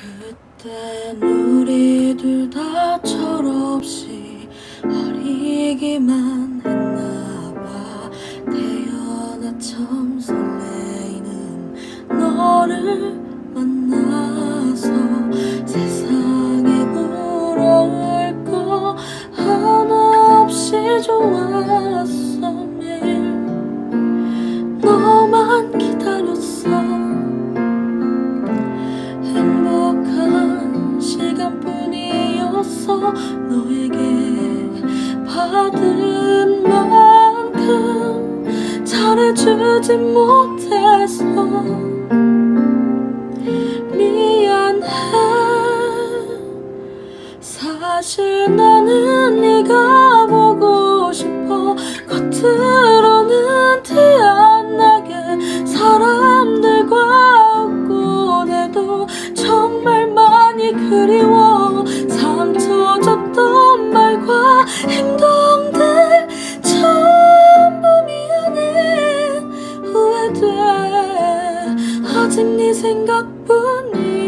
그땐 우리 둘 다 철없이 어리기만 했나 봐. 태어나 처음 설레이는 너를 만나서 세상에 부러울 거 하나 없이 좋았어 너에게 받은 만큼 잘해주지 못해서 미안해. 사실 나는 네가 아직 네 생각뿐이야